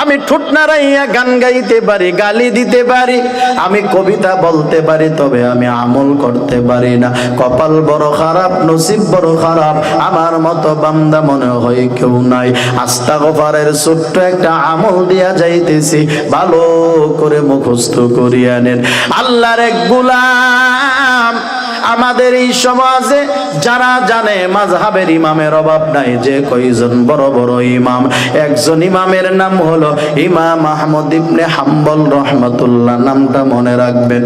আমি ঠোঁট নাড়াইয়া গান গাইতে পারি, গালি দিতে পারি, আমি কবিতা বলতে পারি, তবে আমি আমল করতে পারি না। কপাল বড় খারাপ, নসিব বড় খারাপ, আমার মতো বান্দা মনে হয় কেউ নাই। আস্তা আস্তাগফারের ছোট্ট একটা আমল দিয়া যাইতেছি, ভালো করে মুখস্থ করিয়া নেন। আল্লাহর এক গুলাম আমাদের এই সমাজে যারা জানে মাঝহাবের ইমামের অভাব নাই, যে কয়জন বড় বড় ইমাম। একজন ইমামের নাম হলো ইমাম আহমদ ইবনে হাম্বল রহমতুল্লাহ, নামটা মনে রাখবেন।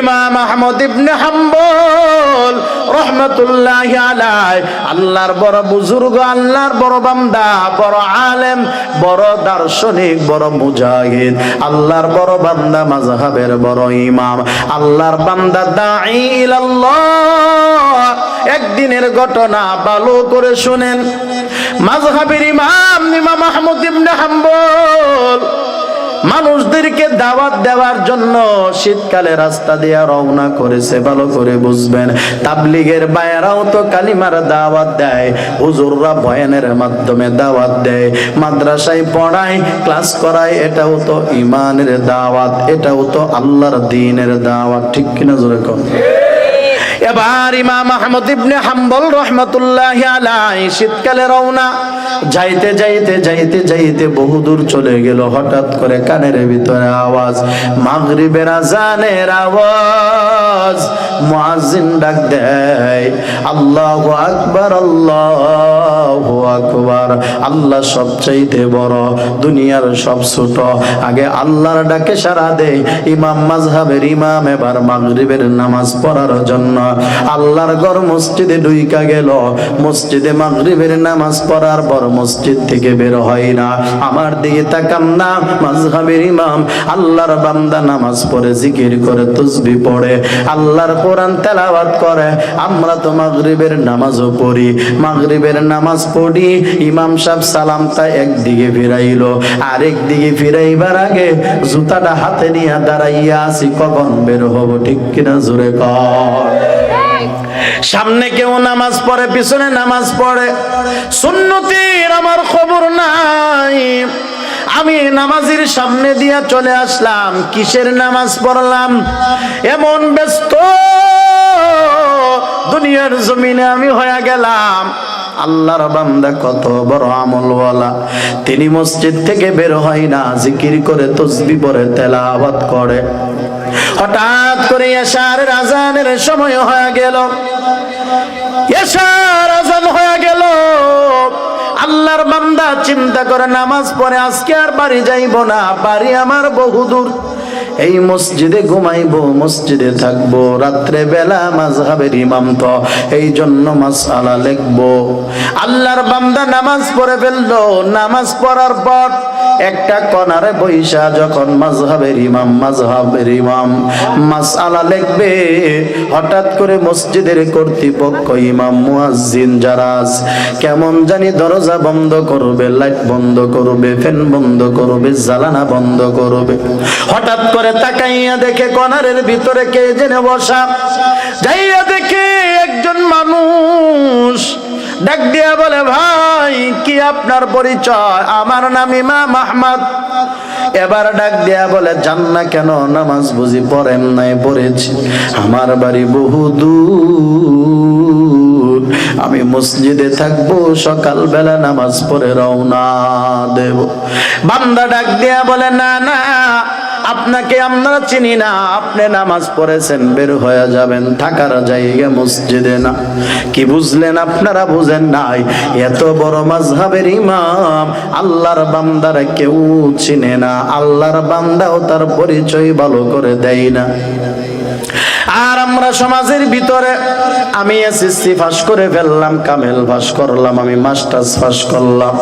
ইমাম আহমদ ইবনে হাম্বল রহমতুল্লাহ আলাই আল্লাহর বড় বুজুর্গ, আল্লাহর বড় বান্দা, বড় আলেম, বড় দার্শনিক, বড় মুজাহিদ, আল্লাহর বড় বান্দা, মাযহাবের বড় ইমাম। আল্লাহর বান্দা দাঈ ইলাল্লাহ একদিনের ঘটনা ভালো করে শুনেন। মাযহাবের ইমাম ইমাম আহমদ ইবনে হাম্বল, মানুষদেরকে দাওয়াত দেওয়ার জন্য শীতকালে রাস্তা দিয়ে রওনা করেছে, ভালো করে বুঝবেন। তাবলিগের বায়েরাও তো কালিমার দাওয়াত দেয়, হুজুররা বয়ানের মাধ্যমে দাওয়াত দেয়। মাদ্রাসায় পড়ায়, ক্লাস করায়, এটাও তো ইমানের দাওয়াত, এটাও তো আল্লাহর দিনের দাওয়াত, ঠিক কিনা জোরে কম? এবার ইমাম আহমদ ইবনে হাম্বল রহমতুল্লাহ আলাই শীতকালে রওনা। যাইতে যাইতে যাইতে যাইতে বহুদূর চলে গেল, হঠাৎ করে কানের ভিতরে আওয়াজ, মাগরিবের আজানের আওয়াজ। মুয়াজ্জিন ডাক দেয়, আল্লাহু আকবার আল্লাহু আকবার। আল্লাহ সবচাইতে বড়, দুনিয়ার সব ছোট। আগে আল্লাহর ডাকে সারা দেয়, ইমাম মাযহাবের ইমাম এবার মাগরিবের নামাজ পড়ার জন্য। আল্লাহর ঘর মসজিদে ঢুইকা গেল। মসজিদে মাগরিবের নামাজ পড়ার পর মসজিদ থেকে বের হয় না। আমার দিকে তাকাম না, মাযহাবের ইমাম। আল্লাহর বান্দা নামাজ পড়ে, জিকির করে, তসবি পড়ে। আল্লাহর কোরআন তেলাওয়াত করে। আমরা তো মাগরিবের নামাজও পড়ি। মাগরিবের নামাজ পড়ি, ইমাম সাহেব সালামটা একদিকে ফিরাইলো। আরেক দিকে ফিরাইবার আগে জুতাটা হাতে নিয়ে দাঁড়াইয়া আছি, কখন বের হব ঠিক কিনা জোরে কর সামনে কেউ নামাজ পড়ে, পিছনে নামাজ পড়ে। সুন্নতির আমার খবর নাই। আমি নামাজের সামনে দিয়া চলে আসলাম, কিসের নামাজ পড়লাম? এমন ব্যস্ত দুনিয়ার জমিনে আমি হয়ে গেলাম। আল্লাহর বান্দা কত বড় আমলওয়ালা। তিনি মসজিদ থেকে বের হয় না, জিকির করে তসবি পরে তেলাওয়াত করে। হঠাৎ করে এশার আজানের সময় হয়ে গেল। এশার আজান হয়ে গেল। আল্লাহর বান্দা চিন্তা করে, নামাজ পড়ে, আজকে আর বাড়ি যাইব না, বাড়ি আমার বহুদূর এই মসজিদে ঘুমাইবো, মসজিদে থাকব, রাত্রে বেলা মাঝহাবের ইমাম তো এই জন্য মাসআলা লিখব। আল্লাহর বান্দা নামাজ পড়ে ফেলল। নামাজ পড়ার পর একটা কনারে বৈশা যখন মাযহাবের ইমাম মাযহাবের ইমাম, মাসআলা লিখবে, হঠাৎ করে মসজিদের কর্তৃপক্ষ ইমাম, মুয়াজ্জিন যারা কেমন জানি দরজা বন্ধ করবে, লাইট বন্ধ করবে, ফ্যান বন্ধ করবে, জ্বালানা বন্ধ করবে। হঠাৎ করে তাকাইয়া দেখে কনারের ভিতরে কে জেনে বসা? যাইয়া দেখে একজন মানুষ ডাক দিয়া বলে, ভাই, কি আপনার পরিচয়? আমার নাম ইমা আহমদ। এবার ডাক দিয়া বলে যান না কেন, নামাজ বুঝি পড়েন নাই, পড়েছি। আমার বাড়ি বহু দূর। আমি মসজিদে থাকব সকাল বেলা নামাজ পড়ে রওনা দেব। বান্দা ডাক দিয়া বলে, না না, আপনাকে আমরা চিনি না, আপনি নামাজ পড়েছেন, বের হয়ে যাবেন, থাকার জায়গা মসজিদে না। কি বুঝলেন আপনারা, বুঝেন নাই? এত বড় মাঝহাবের ইমাম আল্লাহর বান্দারা কেউ চিনে না, আল্লাহর বান্দাও তার পরিচয় ভালো করে দেয় না। আর আমরা সমাজের ভিতরে, আমি এসএসসি পাস করে ফেললাম কামেল পাস করলাম, আমি মাস্টার্স পাস করলাম।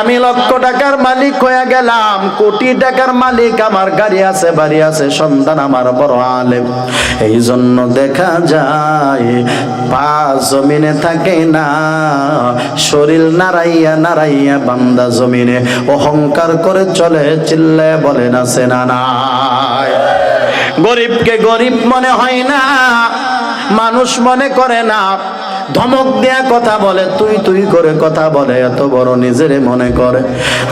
আমি লক্ষ টাকার মালিক হয়ে গেলাম, কোটি টাকার মালিক আমার গাড়ি আছে, বাড়ি আছে, সন্তান আমার বড় আলেম। এই জন্য দেখা যায়, পা জমিনে থাকে না, শরীর নাড়াইয়া নাড়াইয়া বান্দা জমিনে অহংকার করে চলে, চিল্লায় বলে না, সেনা নাই। গরিবকে গরিব মনে হয় না, মানুষ মনে করে না। ধমক দেয়া কথা বলে, তুই তুই করে কথা বলে, এত বড় নিজেরে মনে করে।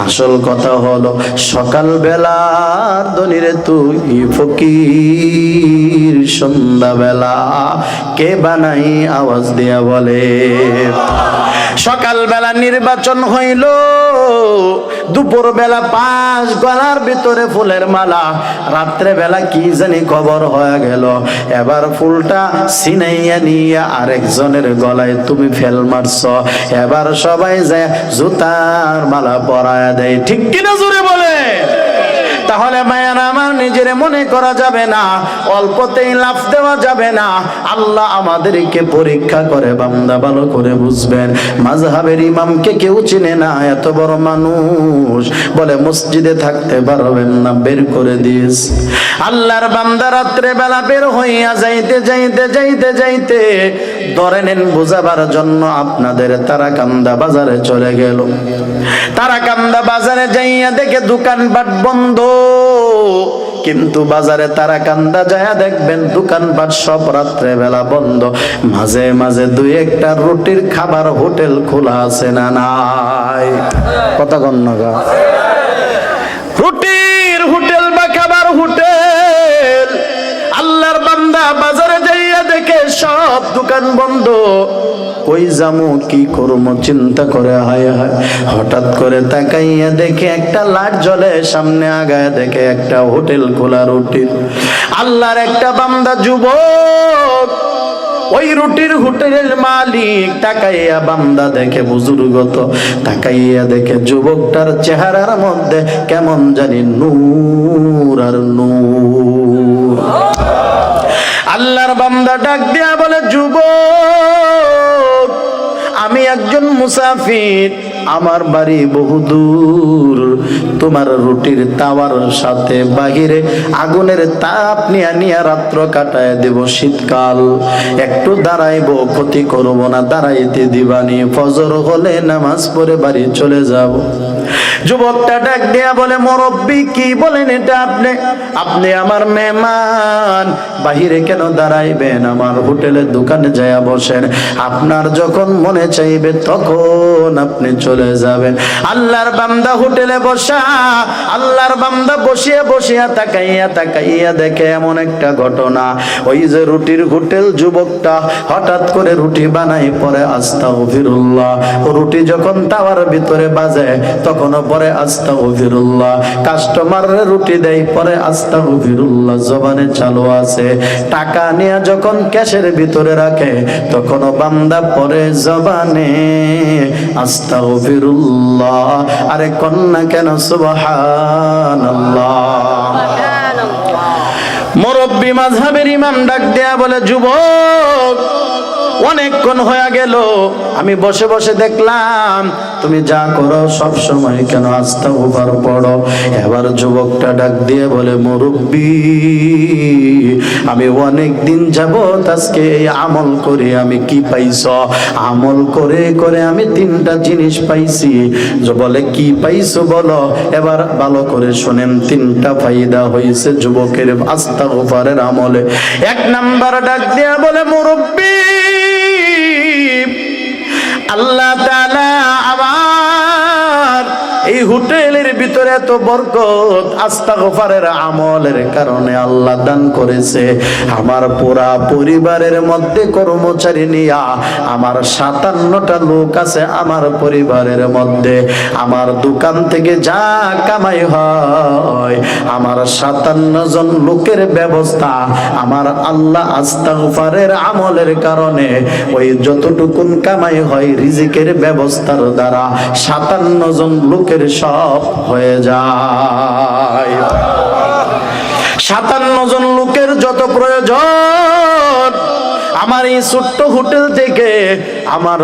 আসল কথা হলো সকাল দনিরে তুই ফকির সন্ধ্যা বেলা কে বানাই আওয়াজ দিয়া বলে? সকাল বেলা নির্বাচন হইল দুপুর বেলা পাঁচ গলার ভিতরে ফুলের মালা রাত্রে বেলা কি জানি খবর হয়ে গেল। এবার ফুলটা সিনাইয়া নিয়ে আরেকজনের গলায় তুমি ফেল মারছ। এবার সবাই যায় জুতার মালা পরায় দেয়। ঠিক কিনা জুড়ে বলে তাহলে মায়ার আমার নিজের মনে করা যাবে না, অল্পতেই লাভ দেওয়া যাবে না। আল্লাহ আমাদেরকে পরীক্ষা করে, বান্দা ভালো করে বুঝবেন। মাঝহাবের ইমামকে কেউ চিনে না, এত বড় মানুষ। বলে, মসজিদে থাকতে পারবেন না, বের করে দিস। আল্লাহর বান্দা রাত্রে বেলা বের হইয়া যাইতে যাইতে যাইতে যাইতে ধরে নেন, বোঝাবার জন্য আপনাদের তারাকান্দা বাজারে চলে গেল। তারাকান্দা বাজারে যাইয়া দেখে দোকানপাট বন্ধ। কিন্তু বাজারে তারা কান্দা যায়, দেখবেন দোকানপাট সব রাত্রে বেলা বন্ধ। মাঝে মাঝে দুই একটা রুটির খাবার হোটেল খোলা আছে না নাই? কথা গণ্যগা রুটির হোটেল বা খাবার হোটেল, আল্লাহর বান্দা বাজারে যাইয়া দেখে সব দোকান বন্ধ। কই জামু কি করব চিন্তা করে হায় হায়। হঠাৎ করে তাকাইয়া দেখে একটা লাইট জ্বলে, সামনে আগায় দেখে একটা হোটেল খোলা রুটির আল্লাহর একটা বান্দা যুবক, ওই রুটির হোটেলের মালিক তাকাইয়া বান্দা দেখে বুজুর্গ তো তাকাইয়া দেখে যুবকটার চেহারার মধ্যে কেমন জানি নূর আর নূর। আল্লাহর বান্দা ডাক দিয়া বলে, যুবক আমি একজন মুসাফির। আমার বাড়ি বহুদূর তোমার রুটির তাওয়ার সাথে বাহিরে আগুনের তাপ নিয়া নিয়া রাত্র কাটায় দেব শীতকাল। একটু দাঁড়াইবো, ক্ষতি করব না, দাঁড়াইতে দিবানি। ফজর হলে নামাজ পড়ে বাড়ি চলে যাব। যুবকটা ডাক দিয়া বলে, মুরব্বী, কি বলেন এটা আপনি? আপনি আমার মেহমান। বাহিরে কেন দাঁড়াইবেন? আমার হোটেলের দোকানে যায়া বসেন। আপনার যখন মনে চাইবে তখন আপনি চলে যাবেন। আল্লাহর বান্দা হোটেলে বসা, আল্লাহর বান্দা বসিয়া বসিয়া তাকাইয়া তাকাইয়া দেখে এমন একটা ঘটনা। ওই যে রুটির হোটেল যুবকটা হঠাৎ করে রুটি বানাই পরে আস্তা ফিরুল্লাহ রুটি যখন তাওয়ার ভিতরে বাজে, তখনও পরে আস্তা ফিরুল্লাহ কাস্টমার রুটি দেয় পরে আস্তা ফিরুল্লাহ জবানে চালু আছে। টাকা নিয়ে যখন ক্যাশের ভিতরে রাখে, তখনও বান্দা পরে জবানে আস্তা ফিরুল্লাহ আরে কন্যা কেন সুবহানাল্লাহ। মুরব্বী মাযহাবের ইমাম ডাক দেয়া বলে যুবক অনেকক্ষণ হয়ে গেল। আমি বসে বসে দেখলাম, তুমি যা করো সব সময় কেন আস্থা উপর পড়ো? এবার যুবকটা ডাক দিয়ে বলে, মুরব্বী, আমি অনেক দিন যাব আজকে এই আমল করে আমি কি পাইছ? আমল করে করে আমি তিনটা জিনিস পাইছি। বলে, কি পাইছো বলো? এবার ভালো করে শোনেন, তিনটা ফায়দা হয়েছে যুবকের আস্থা উপরের আমলে। এক নাম্বার ডাক দিয়া বলে, মুরব্বী আল্লাহ আমার এই হোটেলের ভিতরে এত বরকত, আস্তাগফারের আমলের কারণে আল্লাহ দান করেছে। আমার পুরা পরিবারের মধ্যে কর্মচারী নিয়া আমার সাতান্নটা লোক আছে আমার পরিবারের মধ্যে। আমার দোকান থেকে যা কামাই হয়, আমার সাতান্ন জন লোকের ব্যবস্থা আমার আল্লাহ আস্তাগফারের আমলের কারণে ওই যতটুকুন কামাই হয় রিজিকের ব্যবস্থার দ্বারা সাতান্ন জন লোকের সব হয়ে যায়। সাতান্ন জন লোকের যত প্রয়োজন আমার এই ছোট্ট হোটেল থেকে আমার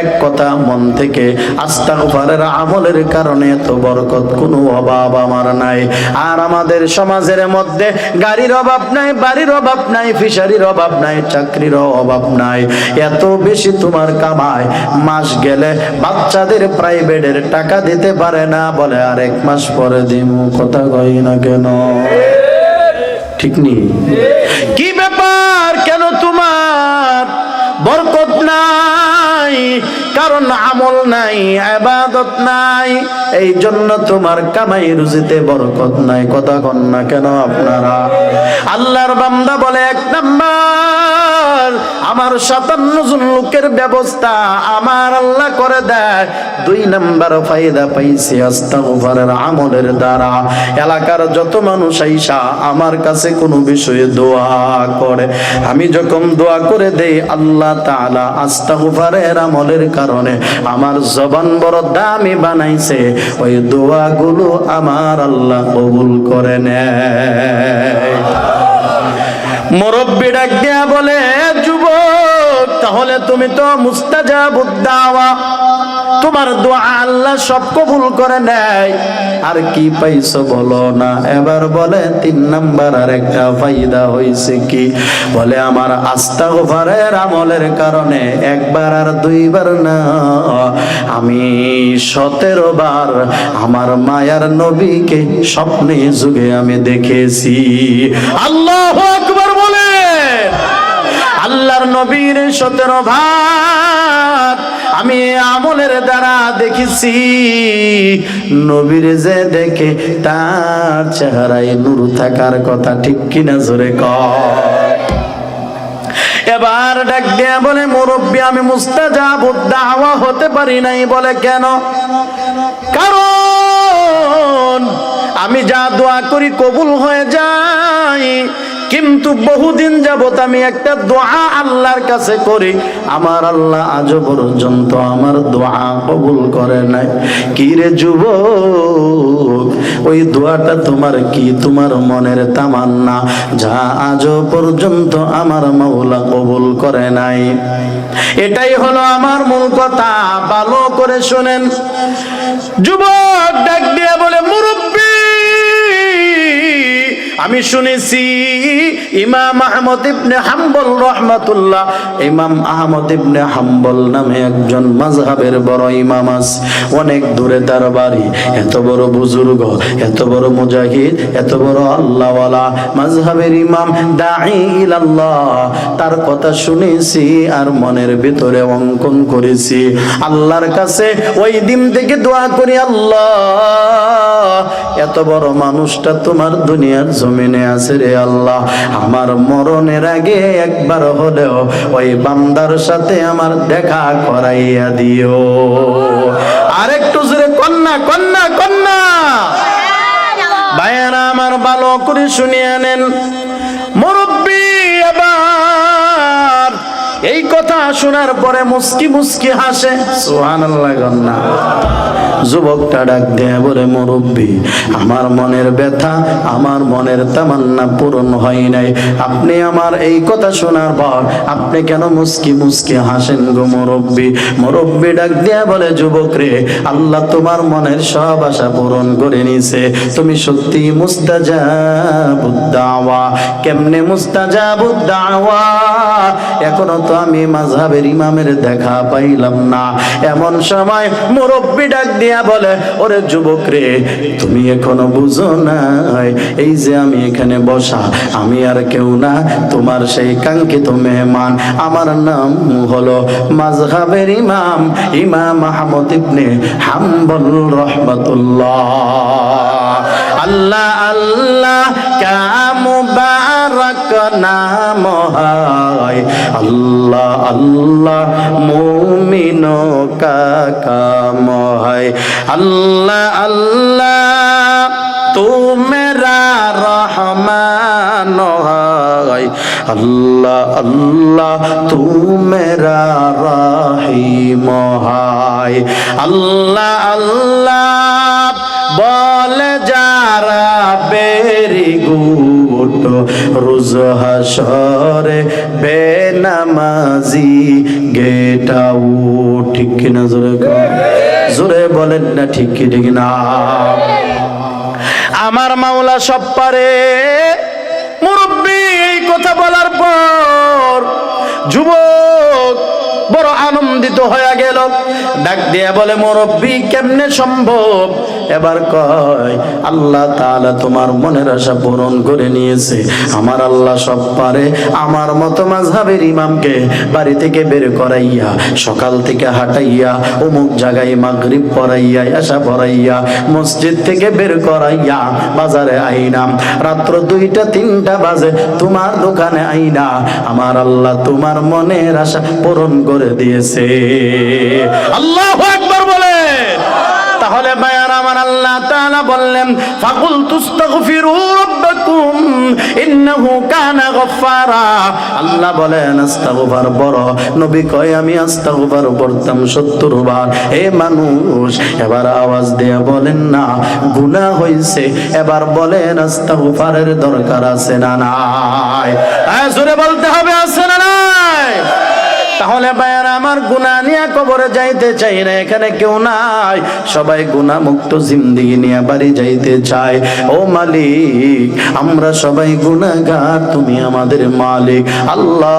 এক কথা মন থেকে, আস্তাগফারের আমলের কারণে এত বরকত কোনো অভাব আমার নাই। আর আমাদের সমাজের মধ্যে গাড়ির অভাব নাই, বাড়ির অভাব নাই, ফিশারির অভাব নাই, চাকরির অভাব নাই। এত বেশি তোমার কামায় মাস গেলে বাচ্চাদের প্রাইভেটের টাকা দিতে পারে না, বলে আর এক মাস পরে দিমু, কথা কই না কেন? ঠিক নেই? কি কারণ আমল নাই, আবাদত নাই। এই জন্য তোমার কামাই রুজিতে বরকত নাই। কথা কন না কেন আপনারা? আল্লাহর বান্দা বলে, এক নাম্বার, আমার সাতান্ন জন লোকের ব্যবস্থা আমার আল্লাহ করে দেয়। দুই নাম্বার ফায়দা পাইছি আস্তাগফারের আমলের দ্বারা। এলাকার যত মানুষ আইসা আমার কাছে কোনো বিষয়ে দোয়া করে। আমি যখন দোয়া করে দেই, আল্লাহ তাআলা আস্তাগফারের আমলের কারণে আমার জবান বড় দামি বানাইছে। ওই দোয়াগুলো আমার আল্লাহ কবুল করে নেয়। মুরব্বী ডাক বলে, যুবক, তাহলে তুমি তো মুস্তাজাবুদ্দাওয়া তোমার দোয়া আল্লাহ সব কবুল করে নেয়। আর কি পাইছো বলো না? এবার বলে তিন নাম্বার আর একটা ফায়দা হইছে কি? বলে আমার আস্থা গোফারের আমলের কারণে একবার আর দুইবার না। আমি সতেরো বার আমার মায়ার নবীকে স্বপ্নে যুগে আমি দেখেছি। আল্লাহ আকবার বলে আল্লাহর নবীর সতেরো ভাগ আমি আমলের দ্বারা দেখেছি, নবীর যে দেখে তার চেহারায় নূর থাকার কথা ঠিক কিনা জোরে কয়। এবার ডাক দিয়া বলে, মুরব্বী, আমি মুস্তাজাব দাওয়া হতে পারি নাই বলে কেন? কারণ আমি যা দোয়া করি কবুল হয়ে যাই কিন্তু বহুদিন যাবত আমি একটা দোয়া আল্লাহর কাছে করি। আমার আল্লাহ আজও পর্যন্ত আমার দোয়া কবুল করে নাই। কি রে যুবক, ওই দোয়াটা তোমার কি? তোমার মনের তামান্না যা আজও পর্যন্ত আমার মাওলা কবুল করে নাই। এটাই হলো আমার মূল কথা। ভালো করে শোনেন। যুবক! আমি শুনেছি ইমাম আহমদ ইবনে হাম্বল রহমাতুল্লাহ। ইমাম আহমদ ইবনে হাম্বল নামে একজন মাযহাবের বড় ইমাম আছে। অনেক দূরে তার বাড়ি। এত বড় বুজুর্গ, এত বড় মুজাহিদ, এত বড় আল্লাহওয়ালা মাযহাবের ইমাম, দাঈ ইলাল্লাহ। তার কথা শুনেছি আর মনের ভিতরে অঙ্কন করেছি। আল্লাহর কাছে ওই দিন থেকে দোয়া করি, আল্লাহ, এত বড় মানুষটা তোমার দুনিয়ার জমিনে আছে রে আল্লাহ। আমার মরণের আগে একবার হলেও ওই বান্দার সাথে আমার দেখা করাইয়া দিও। আরেকটু জোরে কন্যা কন্যা কন্যা। ভাইয়ারা আমার ভালো করে শুনিয়ে নেন। শোনার পরে মুস্কি মুস্কি হাসে। যুবকটা ডাক দেয় বলে, মুরব্বী, আমার মনের ব্যথা, আমার মনের তামান্না পূরণ হয় নাই। আপনি আমার এই কথা শোনার পর আপনি কেন মুস্কি মুস্কি হাসেন গো মুরব্বী? মুরব্বী ডাক দেয়া বলে, যুবক রে, আল্লাহ তোমার মনের সব আশা পূরণ করে নিছে তুমি সত্যি মুস্তাজাবুদ্দাওয়া। কেমনে মুস্তাজাবুদ্দাওয়া? এখনও তো আমি মাযহাবের ইমামের দেখা পাইলাম না। এমন সময় মুরব্বী ডাক দিয়া বলে, ওরে যুবক রে, তুমি এখনও বুঝো নাই, এই যে আমি এখানে বসা, আমি আর কেউ না, তোমার সেই কাঙ্ক্ষিত মেহমান। আমার নাম হলো মাযহাবের ইমাম ইমাম আহমদ ইবনে হাম্বল রহমাতুল্লাহ। আল্লাহ আল্লাহ কামুবারক নাম হয়। আল্লাহ আল্লাহ, মুমিন কাকাম হয় আল্লাহ আল্লাহ তু মেরা রহমান হয়। আল্লাহ আল্লাহ তু মেরা রাহিম হয়। আল্লাহ আল্লাহ, বলে যারা বেরি গুট রোজ হাসরে বেনামাজি ও ঠিক কিনা জোরে জোরে বলেন না ঠিক কি, ঠিক না। আমার মাওলা সব পারে। মুরব্বী, এই কথা বলার পর যুবক আনন্দিত হয়ে গেল। ডাক দিয়ে বলে, মুরব্বী, কেমনে সম্ভব? এবার কয়, আল্লাহ তাআলা তোমার মনের আশা পূরণ করে নিয়েছে। আমার আল্লাহ সব পারে। আমার মতো মাঝহাবের ইমামকে বাড়ি থেকে বের করাইয়া, সকাল থেকে হাঁটাইয়া, অমুক জায়গায় মাগরিব পড়াইয়া আশা পড়াইয়া, মসজিদ থেকে বের করাইয়া বাজারে আইনাম রাত্র দুইটা, তিনটা বাজে, তোমার দোকানে আইনা আমার আল্লাহ তোমার মনের আশা পূরণ করে দিয়েছে। আল্লাহ একবার বলে। তাহলে বায়ার আমার আল্লাহ বললেন ফাকুল কানা আল্লাহ বলেন, আস্তাগফার বড় নবী কয়, আমি আস্তাগফার পড়তাম 70 বার। হে মানুষ, এবার আওয়াজ দিয়ে বলেন, না, গুনাহ হইছে। এবার বলেন, আস্তাগফারের দরকার আছে না নাই? জোরে বলতে হবে, আছে না নাই? তাহলে ভাইয়ার, আমার গুনাহ নিয়ে কবরে যাইতে চাই না, এখানে কেউ নাই। সবাই গুনাহ মুক্ত জিন্দিগি নিয়ে বাড়ি যাইতে চায়। ও মালিক, আমরা সবাই গুনাহগার, তুমি আমাদের মালিক। আল্লাহ,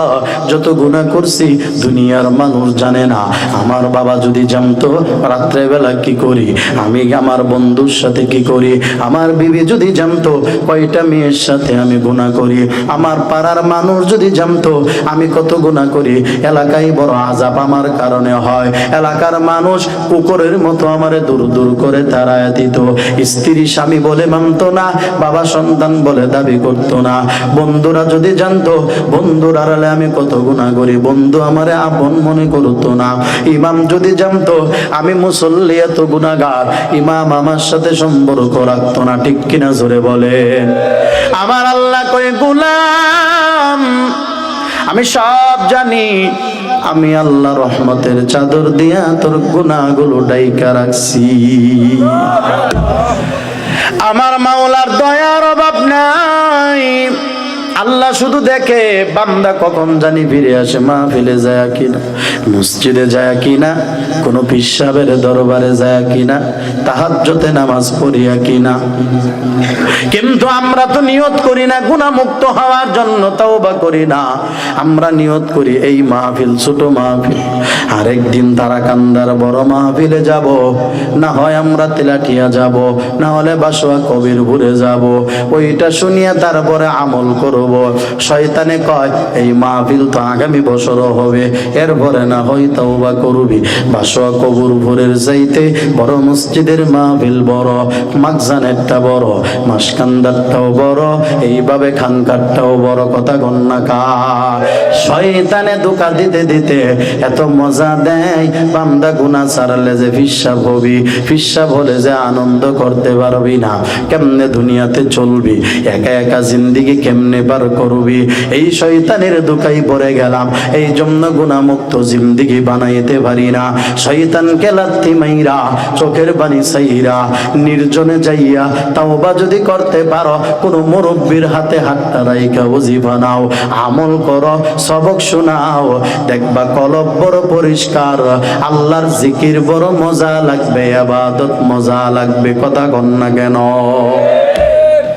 যত গুনাহ করছি, দুনিয়ার মানুষ জানে না। আমার বাবা যদি জানতো, রাত্রেবেলা কি করি? আমি আমার বন্ধুর সাথে কি করি? আমার বিবি যদি জানতো, কয়টা মেয়ের সাথে আমি গুনাহ করি? আমার পাড়ার মানুষ যদি জানতো, আমি কত গুনাহ করি? এলাকায় বড় আজাব আমার কারণে হয়। এলাকার মানুষ কুকুরের মতো আমারে দূর দূর করে তাড়ায় দিত। স্ত্রী, স্বামী বলে মানতো না, বাবা সন্তান বলে দাবি করতো না। বন্ধুরা যদি জানতো, বন্ধুর আড়ালে আমি কত গুণা করি, বন্ধু আমারে আপন মনে করতো না। ইমাম যদি জানতো, আমি মুসল্লি এত গুণাগার ইমাম আমার সাথে সম্পর্ক রাখতো না। ঠিক কিনা জোরে বলেন। আমার আল্লাহ কয়ে, গুলাম আমি সব জানি। আমি আল্লাহ রহমতের চাদর দিয়া তোর গুনাহগুলো ডাইকা রাখছি। আমার মাওলার দয়ার অভাব নাই। আল্লাহ শুধু দেখে, বান্দা কখন জানি ফিরে আসে মা ফেলে যায় কিনা, মসজিদে যায় কিনা, কোনো পিসাবের দরবারে যায় কিনা তাহাজ্জতে নামাজ পড়িয়া কিনা। কিন্তু আমরা তো নিয়ত করি না, গুণামুক্ত হওয়ার জন্য তাও বা করি না। আমরা নিয়ত করি, এই মাহফিল ছোট মাহফিল, আরেকদিন তারা কান্দার বড় মাহফিলে যাব, না হয় আমরা তেলাটিয়া যাব, না হলে বাসোয়া কবির ভুরে যাব। ওইটা শুনিয়া তারপরে আমল করব শয়তানে কয়, এই মাহফিল তো আগামী বছরও হবে। এরপরে না হয় তাও বা করবি। বাসোয়া কবুর ভোরের চাইতে বড় মসজিদের মাহফিল বড় মাকজানেরটা বড়, মাসকান্দারটাও বড়, এইভাবে খানকারটাও বড় কথা গন্নাকা শয়তানে দোকা দিতে দিতে এত মজা দেয়, বান্দা গুনা ছাড়ালে যে ফিসাব হবি, ফিসাব হলে যে আনন্দ করতে পারবি না। কেমনে দুনিয়াতে চলবি? একা একা জিন্দিগি কেমনে পার করবি। এই শয়তানের দোকাই পড়ে গেলাম। এই জন্য গুণামুক্ত জিন্দিগি বানাইতে পারি না। শয়তানকে লাত্তি মাইরা, চোখের বাণী সাইরা নির্জনে যাইয়া তাও বা যদি করতে পারো, কোনো মুরব্বীর হাতে হাতটা রাইকা ওজিফা নাও আমল করো, সবক শোনাও। দেখবা কলব বড় পরিষ্কার। আল্লাহর জিকির বড় মজা লাগবে, আবাদত মজা লাগবে, কথা কন্যা কেন?